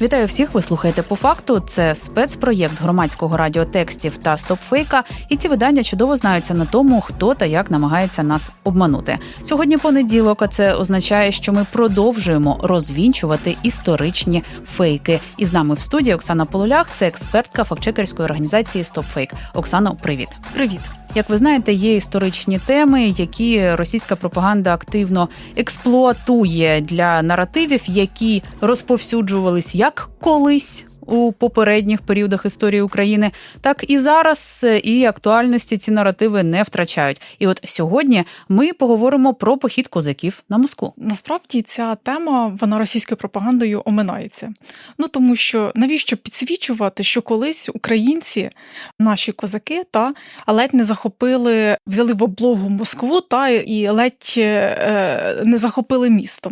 Вітаю всіх. Ви слухаєте по факту. Це спецпроєкт громадського радіотекстів та стопфейка. І ці видання чудово знаються на тому, хто та як намагається нас обманути. Сьогодні понеділок, а це означає, що ми продовжуємо розвінчувати історичні фейки. І з нами в студії Оксана Полулях, це експертка фактчекерської організації StopFake. Оксано, привіт. Привіт. Як ви знаєте, є історичні теми, які російська пропаганда активно експлуатує для наративів, які розповсюджувались як колись. У попередніх періодах історії України, так і зараз і актуальності ці наративи не втрачають. І от сьогодні ми поговоримо про похід козаків на Москву. Насправді ця тема вона російською пропагандою оминається. Ну тому що навіщо підсвічувати, що колись українці, наші козаки, та ледь не захопили, взяли в облогу Москву та і ледь е, не захопили місто.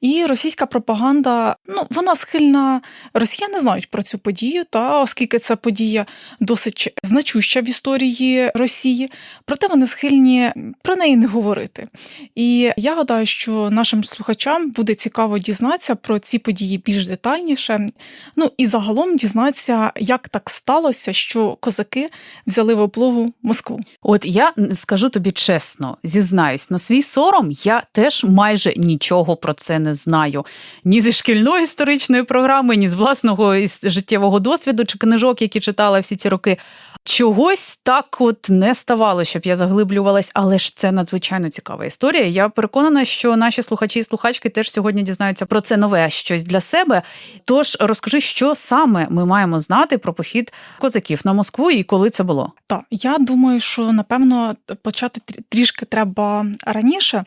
І російська пропаганда, ну вона схильна, росіяни знають про цю подію, та оскільки ця подія досить значуща в історії Росії, проте вони схильні про неї не говорити. І я гадаю, що нашим слухачам буде цікаво дізнатися про ці події більш детальніше. Ну і загалом дізнатися, як так сталося, що козаки взяли в облогу Москву. От я скажу тобі чесно, зізнаюсь, на свій сором я теж майже нічого про це не знаю. Ні зі шкільної історичної програми, ні з власного життєвого досвіду чи книжок, які читала всі ці роки. Чогось так от не ставало, щоб я заглиблювалась, але ж це надзвичайно цікава історія. Я переконана, що наші слухачі і слухачки теж сьогодні дізнаються про це нове щось для себе. Тож розкажи, що саме ми маємо знати про похід козаків на Москву і коли це було. Так, я думаю, що напевно почати трі- трішки треба раніше.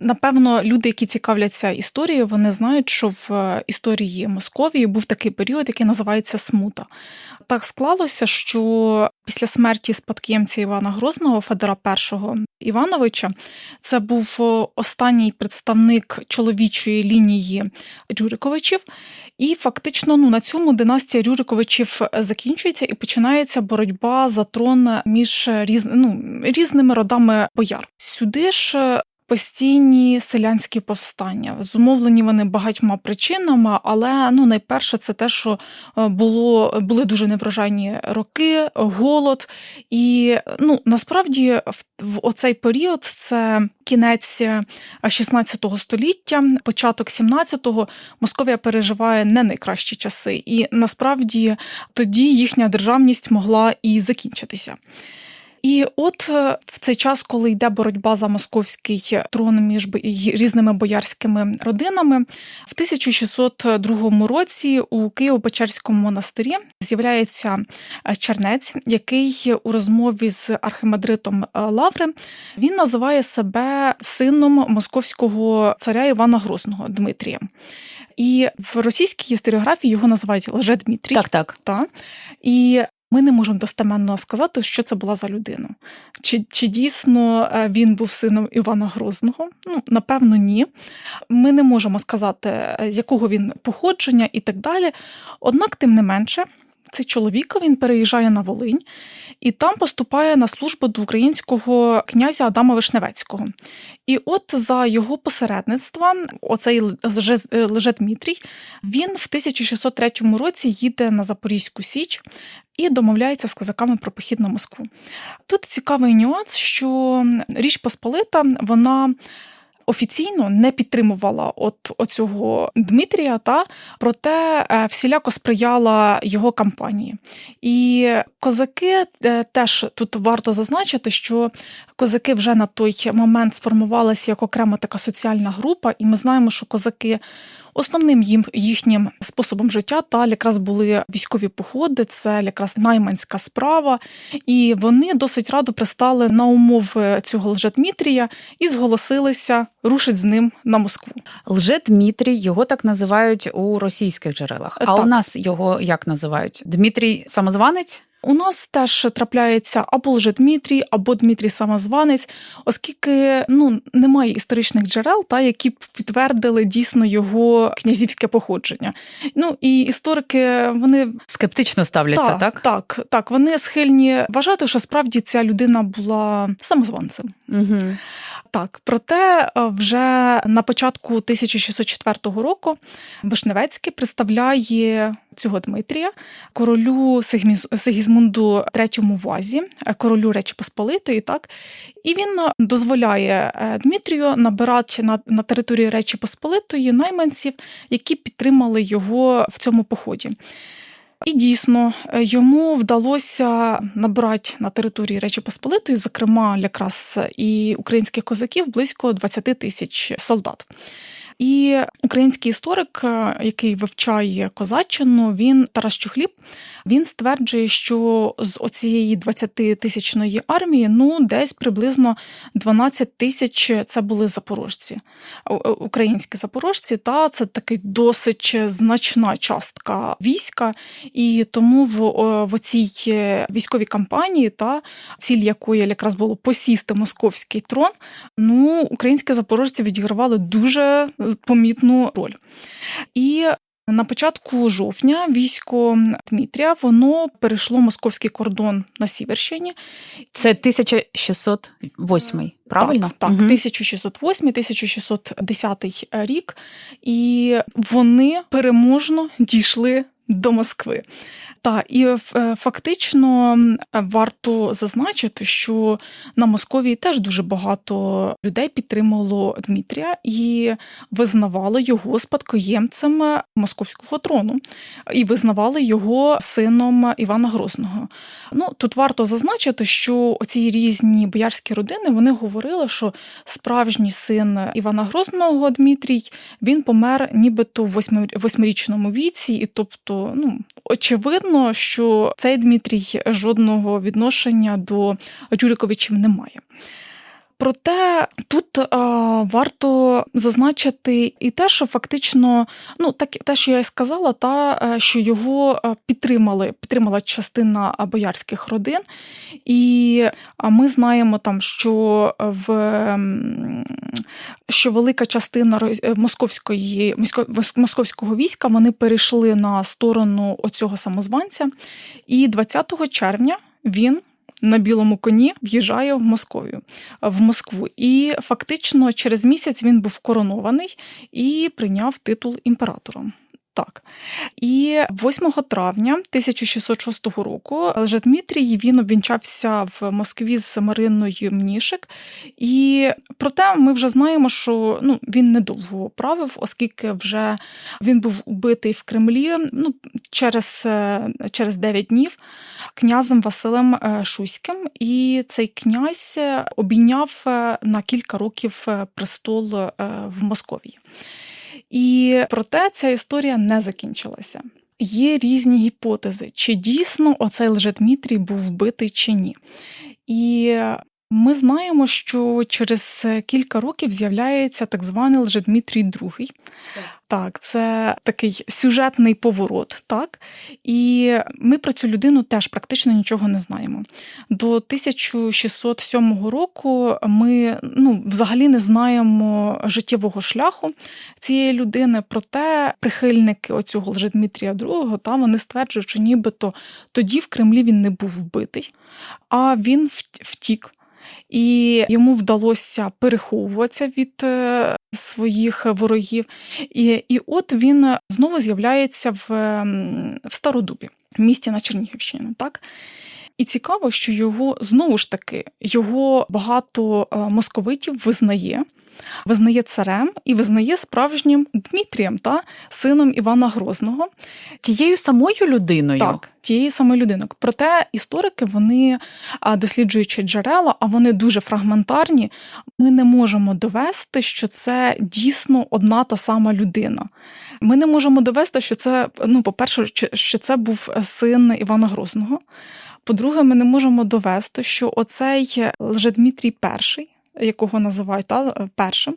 Напевно, люди, які цікавляться історією, вони знають, що в е, історії Московії був такий період, який називається смута. Так склалося, що після смерті спадкоємця Івана Грозного, Федора І Івановича, це був е, останній представник чоловічої лінії Рюриковичів. І фактично ну, на цьому династія Рюриковичів закінчується і починається боротьба за трон між різ... ну, різними родами бояр. Сюди ж е, постійні селянські повстання. Зумовлені вони багатьма причинами, але ну, найперше це те, що е, було, були дуже неврожайні роки, голод. І ну, насправді в, в оцей період це кінець 16 століття, початок 17-го, Московія переживає не найкращі часи. І насправді тоді їхня державність могла і закінчитися. І от е, в цей час, коли йде боротьба за московський трон між різними боярськими родинами, в 1602 році у Києво-Печерському монастирі з'являється е, чернець, який у розмові з архимандритом е, Лаври він називає себе сином московського царя Івана Грозного Дмитрія. І в російській історіографії його називають Лже-Дмитрій. Так, так. Та? І ми не можемо достеменно сказати, що це була за людина. Чи, чи дійсно е, він був сином Івана Грозного? Ну, напевно, ні. Ми не можемо сказати, е, якого він походження і так далі. Однак, тим не менше, цей чоловік він переїжджає на Волинь і там поступає на службу до українського князя Адама Вишневецького. І от за його посередництва, оцей Лжедмитрій, він в 1603 році їде на Запорізьку Січ і домовляється з козаками про похід на Москву. Тут цікавий нюанс, що Річ Посполита, вона. Офіційно не підтримувала от оцього Дмитрія, та проте е, всіляко сприяла його кампанії. І козаки е, теж тут варто зазначити, що козаки вже на той момент сформувалися як окрема така соціальна група, і ми знаємо, що козаки Основним їм їхнім способом життя та якраз були військові походи, це якраз найманська справа, і вони досить радо пристали на умови цього Лжедмітрія і зголосилися рушити з ним на Москву. Лже Дмитрій, його так називають у російських джерелах. А Так. у нас його як називають? Дмитрій самозванець? У нас теж трапляється або Лжедмитрій, або Дмитрій Самозванець, оскільки ну немає історичних джерел, та які б підтвердили дійсно його князівське походження. Ну і історики вони Скептично ставляться, так? так, так, так, вони схильні вважати, що справді ця людина була самозванцем. Угу. Так, проте е, вже на початку 1604 року Вишневецький представляє цього Дмитрія королю Сигізмунду III Вазі, е, королю Речі Посполитої, так і він дозволяє е, Дмитрію набирати на, на території Речі Посполитої найманців, які підтримали його в цьому поході. І дійсно е, йому вдалося набрати на території Речі Посполитої, зокрема якраз і українських козаків, близько 20 тисяч солдат. І український історик, е, який вивчає козаччину, він Тарас Чухліб, він стверджує, що з оцієї 20-тисячної армії ну десь приблизно 12 тисяч це були запорожці, у- у- українські запорожці. Та це такий досить значна частка війська, і тому в, в цій військовій кампанії, та ціль якої якраз було посісти московський трон, ну українські запорожці відігравали дуже помітну роль. І на початку жовтня військо Дмитрія воно перейшло московський кордон на Сіверщині. Це 1608, правильно? Так, так угу. 1608-1610 рік, і вони переможно дійшли до Москви. Та і е, фактично варто зазначити, що на Московії теж дуже багато людей підтримало Дмитрія і визнавали його спадкоємцем московського трону, і визнавали його сином Івана Грозного. Ну тут варто зазначити, що ці різні боярські родини вони говорили, що справжній син Івана Грозного Дмитрій він помер нібито в восьми- восьмирічному віці, і тобто, ну очевидно, що цей Дмитрій жодного відношення до Рюриковичів не має. Проте тут е, варто зазначити і те, що фактично, ну так те, що я і сказала, та е, що його е, підтримали, підтримала частина боярських родин, і ми знаємо там, що в що велика частина е, московської московського війська вони перейшли на сторону оцього самозванця, і 20 червня він. На білому коні в'їжджає в Московію в Москву. І фактично через місяць він був коронований і прийняв титул імператора. Так. І 8 травня 1606 року Лжедмитрій він обвінчався в Москві з Мариною Мнішик. І проте ми вже знаємо, що ну, він недовго правив, оскільки вже він був убитий в Кремлі ну, через, е, через 9 днів князем Василем е, Шуським. І цей князь е, обійняв на кілька років престол в Московії. І проте ця історія не закінчилася. Є різні гіпотези, чи дійсно оцей Лжедмитрій був вбитий чи ні. І ми знаємо, що через кілька років з'являється так званий Лжедмитрій II. Так, це такий сюжетний поворот, так? І ми про цю людину теж практично нічого не знаємо. До 1607 року ми ну, взагалі не знаємо життєвого шляху цієї людини, проте прихильники оцього Лжедмитрія II, та вони стверджують, що нібито тоді в Кремлі він не був вбитий, а він втік. І йому вдалося переховуватися від е, своїх ворогів. І, і от він знову з'являється в, в Стародубі, місті на Чернігівщині. Так? І цікаво, що його знову ж таки його багато е, московитів визнає, визнає царем і визнає справжнім Дмитрієм, та сином Івана Грозного. Тією самою людиною. Так, тієї самої людини. Проте історики, вони досліджуючи джерела, а вони дуже фрагментарні. Ми не можемо довести, що це дійсно одна та сама людина. Ми не можемо довести, що це, ну, по-перше, що це був син Івана Грозного. По-друге, ми не можемо довести, що оцей Лжедмитрій І якого називають та, першим.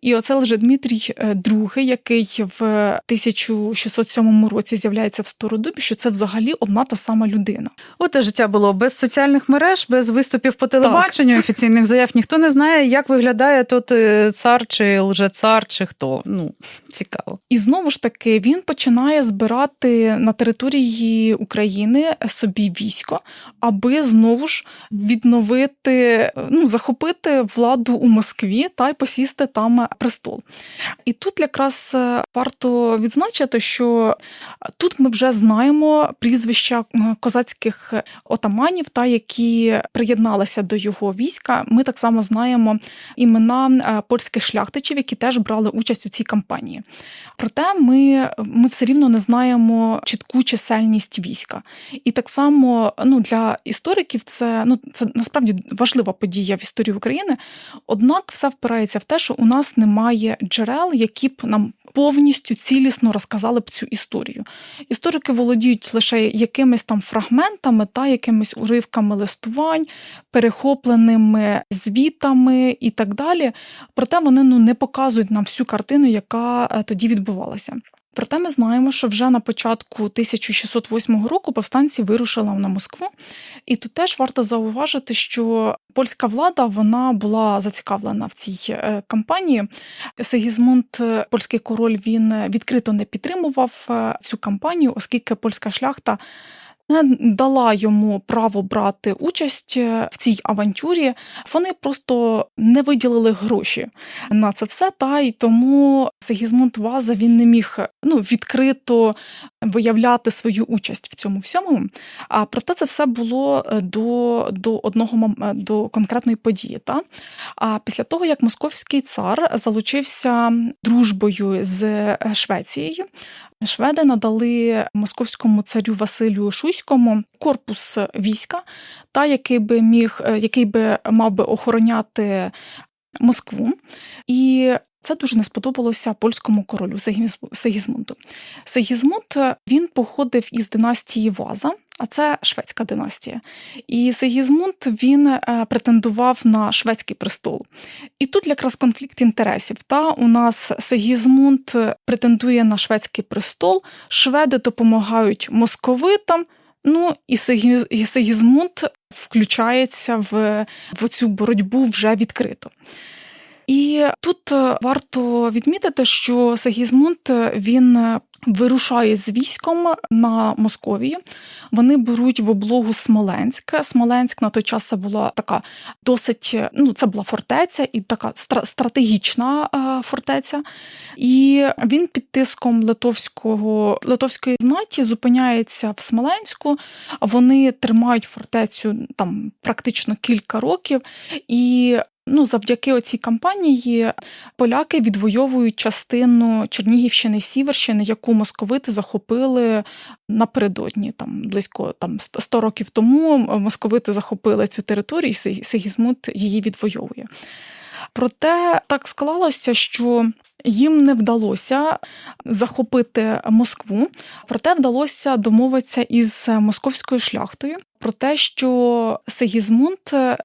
І оце Лжедмитрій II, який в 1607 році з'являється в Стародубі, що це взагалі одна та сама людина. От і життя було без соціальних мереж, без виступів по телебаченню, офіційних заяв. Ніхто не знає, як виглядає тут е, цар чи лжецар, чи хто. Ну, цікаво. І знову ж таки він починає збирати на території України собі військо, аби знову ж відновити, ну захопити владу у Москві та й посісти там престол. І тут якраз е, варто відзначити, що тут ми вже знаємо прізвища е, козацьких отаманів, та які приєдналися до його війська. Ми так само знаємо імена е, польських шляхтичів, які теж брали участь у цій кампанії. Проте ми, ми все рівно не знаємо чітку чисельність війська. І так само ну, для істориків це, ну, це насправді важлива подія в історії України. Однак все впирається в те, що у нас немає джерел, які б нам повністю цілісно розказали б цю історію. Історики володіють лише якимись там фрагментами та якимись уривками листувань, перехопленими звітами і так далі. Проте вони ну, не показують нам всю картину, яка е, тоді відбувалася. Проте ми знаємо, що вже на початку 1608 року повстанці вирушили на Москву, і тут теж варто зауважити, що польська влада вона була зацікавлена в цій е, кампанії. Сигізмунд, е, польський король, він відкрито не підтримував е, цю кампанію, оскільки польська шляхта. Не дала йому право брати участь в цій авантюрі. Вони просто не виділили гроші на це все. Та й тому Сигізмунд Ваза він не міг ну, відкрито виявляти свою участь в цьому всьому. А проте це все було до до одного до конкретної події. Та? А після того, як московський цар залучився дружбою з Швецією, Шведи надали московському царю Василю Шуйському корпус війська, та який би міг, який би мав би охороняти Москву. І це дуже не сподобалося польському королю Сигізмунду. Сигізмунд він походив із династії Ваза, а це шведська династія. І Сигізмунд він претендував на шведський престол. І тут якраз конфлікт інтересів. Та у нас Сигізмунд претендує на шведський престол, шведи допомагають московитам. Ну і Сигізмунд включається в, в цю боротьбу вже відкрито. І тут варто відмітити, що Сигізмунд він вирушає з військом на Московію. Вони беруть в облогу Смоленськ. Смоленськ на той час це була така досить, ну це була фортеця і така стратегічна фортеця. І він під тиском литовського литовської знаті зупиняється в Смоленську. Вони тримають фортецю там практично кілька років. І Ну, завдяки оцій кампанії поляки відвоюють частину Чернігівщини Сіверщини, яку московити захопили напередодні. Там близько там 100 років тому московити захопили цю територію, і Сигізмут її відвоює. Проте так склалося, що їм не вдалося захопити Москву, проте вдалося домовитися із московською шляхтою про те, що Сигізмунд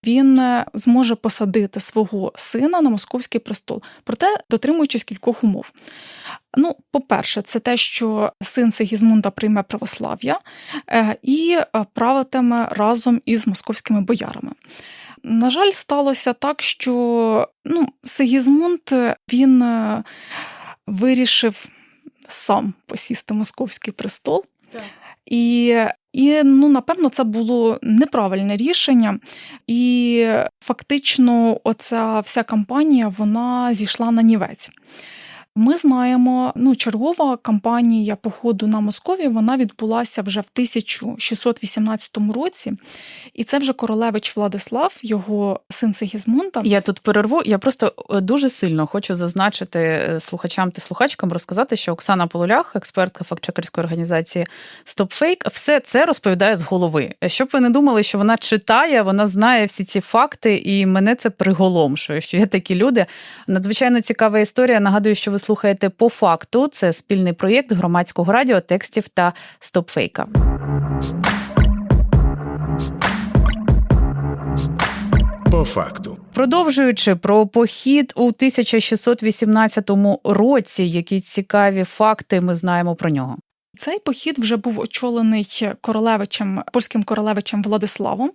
він зможе посадити свого сина на московський престол, проте дотримуючись кількох умов. Ну, по-перше, це те, що син Сигізмунда прийме православ'я і правитиме разом із московськими боярами. На жаль, сталося так, що ну, Сигізмунд він вирішив сам посісти московський престол. Так. І і ну, напевно, це було неправильне рішення, і фактично, оця вся кампанія вона зійшла на нівець. Ми знаємо, ну чергова кампанія походу на Москові вона відбулася вже в 1618 році, і це вже королевич Владислав, його син Сигізмунда. Я тут перерву. Я просто е, дуже сильно хочу зазначити е, слухачам та слухачкам, розказати, що Оксана Полулях, експертка фактчекерської організації StopFake, все це розповідає з голови. Щоб ви не думали, що вона читає, вона знає всі ці факти, і мене це приголомшує, що є такі люди. Надзвичайно цікава історія. Нагадую, що ви слухаєте по факту. Це спільний проєкт громадського радіо, текстів та стопфейка. По факту Продовжуючи про похід у 1618 році, які цікаві факти ми знаємо про нього. Цей похід вже був очолений королевичем, польським королевичем Владиславом,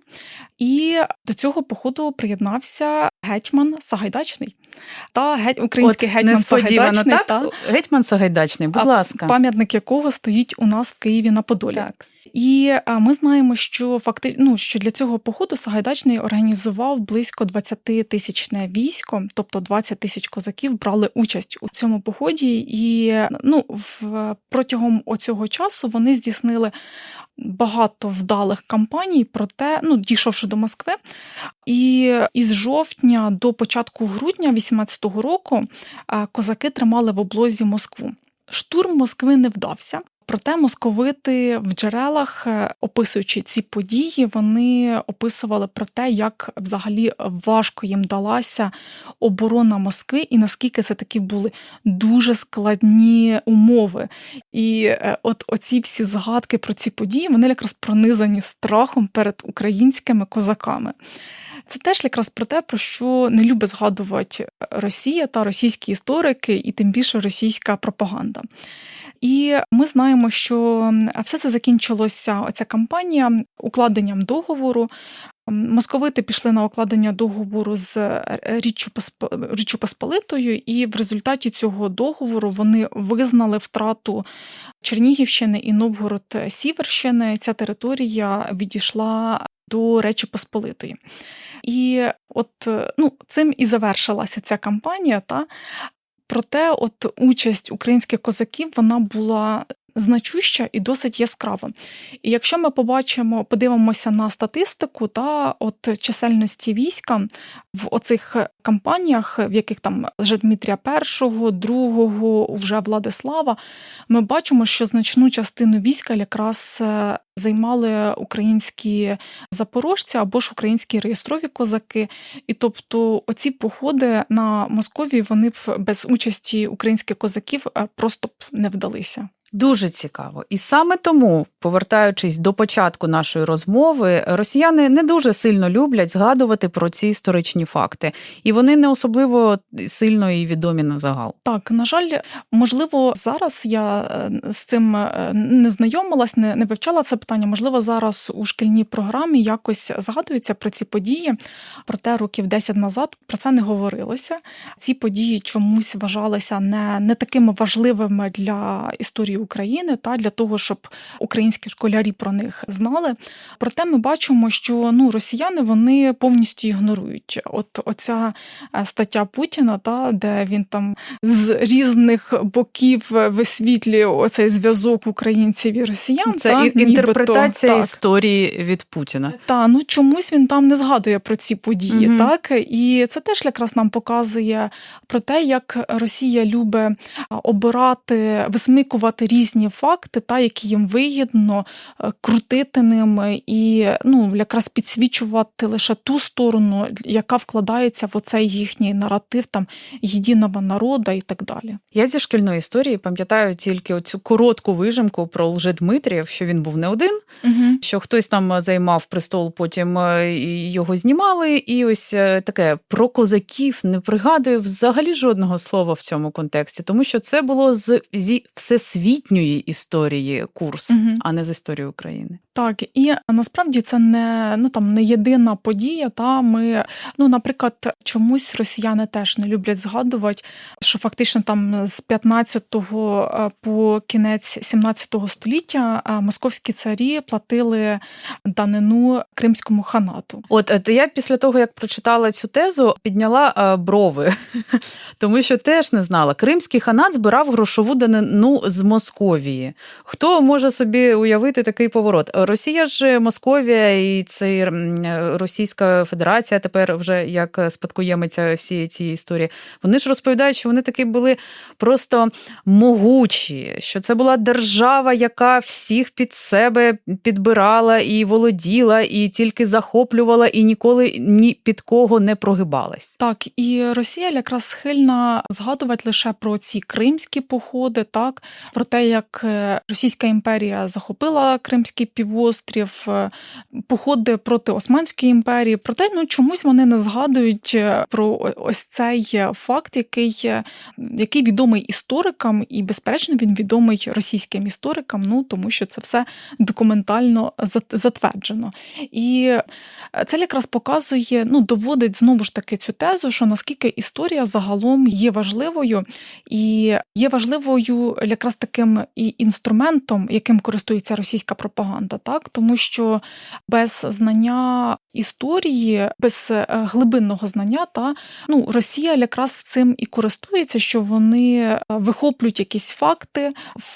і до цього походу приєднався гетьман Сагайдачний та геть, український От гетьман Сагайдачний, так? та Гетьман Сагайдачний, будь А ласка. пам'ятник якого стоїть у нас в Києві на Подолі. Так. І ми знаємо, що факти... ну, що для цього походу Сагайдачний організував близько 20 тисячне військо, тобто 20 тисяч козаків брали участь у цьому поході. І ну, в протягом оцього часу вони здійснили багато вдалих кампаній, проте, ну, дійшовши до Москви. І із жовтня до початку грудня 18-го року козаки тримали в облозі Москву. Штурм Москви не вдався. Проте московити в джерелах, е, описуючи ці події, вони описували про те, як взагалі важко їм далася оборона Москви, і наскільки це такі були дуже складні умови. І е, от оці всі згадки про ці події вони якраз пронизані страхом перед українськими козаками. Це теж якраз про те, про що не любить згадувати Росія та російські історики, і тим більше російська пропаганда. І ми знаємо, що все це закінчилося, оця кампанія, укладенням договору. Московити пішли на укладення договору з Річчю Посп- Посполитою, і в результаті цього договору вони визнали втрату Чернігівщини і Новгород-Сіверщини. Ця територія відійшла до Речі Посполитої. І от ну, цим і завершилася ця кампанія. Та? Проте, от участь українських козаків вона була значуща і досить яскрава. І якщо ми побачимо, подивимося на статистику та от чисельності війська в оцих кампаніях, в яких там вже Дмитрія І, другого, вже Владислава, ми бачимо, що значну частину війська якраз е, займали українські запорожці або ж українські реєстрові козаки. І тобто оці походи на Московії вони б без участі українських козаків е, просто б не вдалися. Дуже цікаво. І саме тому, повертаючись до початку нашої розмови, росіяни не дуже сильно люблять згадувати про ці історичні факти, і вони не особливо сильно і відомі на загал. Так, на жаль, можливо, зараз я е, з цим е, не знайомилась, не, не вивчала це питання. Можливо, зараз у шкільній програмі якось згадується про ці події. Проте років 10 назад про це не говорилося. Ці події чомусь вважалися не, не такими важливими для історії України та для того, щоб українські школярі про них знали. Проте ми бачимо, що ну росіяни вони повністю ігнорують. От оця е, стаття Путіна, та де він там з різних боків висвітлює оцей зв'язок українців і росіян. Це та, інтерпретація нібито, так. історії від Путіна. Та ну чомусь він там не згадує про ці події, Мгм. так і це теж якраз нам показує про те, як Росія любить обирати, висмикувати різні факти, та які їм вигідно е, крутити ними і ну якраз підсвічувати лише ту сторону, яка вкладається в оцей їхній наратив там єдиного народа і так далі. Я зі шкільної історії пам'ятаю тільки оцю коротку вижимку про Лжедмитрієв, що він був не один, Угу. що хтось там займав престол, потім е, його знімали. І ось е, таке про козаків не пригадую взагалі жодного слова в цьому контексті, тому що це було з зі всесвітньої історії курс, угу. а не з історії України. Так, і насправді це не ну там не єдина подія. Та ми, ну, наприклад, чомусь росіяни теж не люблять згадувати, що фактично там з 15-го е, по кінець 17 століття е, московські царі платили данину кримському ханату. От е, то я після того, як прочитала цю тезу, підняла брови, тому що теж не знала. Кримський ханат збирав грошову данину з Московії. Хто може собі уявити такий поворот? Росія ж Московія і це Російська Федерація тепер вже як спадкоємиця всієї цієї історії. Вони ж розповідають, що вони таки були просто могучі, що це була держава, яка всіх під себе підбирала і володіла, і тільки захоплювала, і ніколи ні під кого не прогибалась. Так, і Росія якраз схильна згадувати лише про ці кримські походи, так про те, як е, Російська імперія захопила Кримський півострів, е, походи проти Османської імперії. Проте ну чомусь вони не згадують е, про ось цей е, факт, який, який відомий історикам, і безперечно він відомий російським історикам. Ну тому що це все документально затверджено. І це якраз показує, ну доводить знову ж таки цю тезу, що наскільки історія загалом є важливою, і є важливою якраз таким і інструментом, яким користується російська пропаганда, так тому що без знання історії, без е, глибинного знання, та ну Росія якраз цим і користується, що вони е, вихоплюють якісь факти,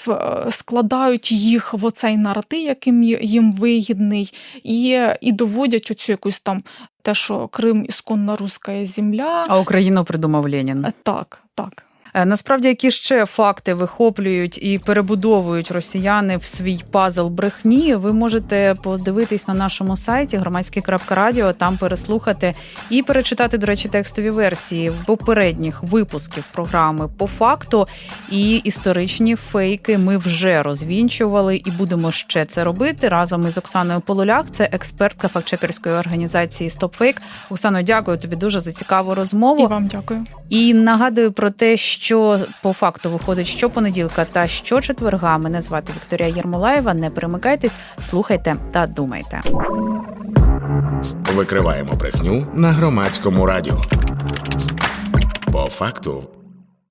е, складають їх в оцей наратив, яким їм вигідний, і, і доводять оцю якусь там те, що Крим ісконна руська земля. А Україну придумав Ленін. Так, так. Е, Насправді, які ще факти вихоплюють і перебудовують росіяни в свій пазл брехні, ви можете подивитись на нашому сайті громадське.радіо, там переслухати і перечитати, до речі, текстові версії попередніх випусків програми по факту. І історичні фейки ми вже розвінчували і будемо ще це робити разом із Оксаною Полуляк. Це експертка фактчекерської організації StopFake. Оксано, дякую тобі дуже за цікаву розмову. І вам дякую. І нагадую про те, що по факту виходить щопонеділка та щочетверга. Мене звати Вікторія Єрмолаєва. Не перемикайтесь, слухайте та думайте. Викриваємо брехню на громадському радіо. По факту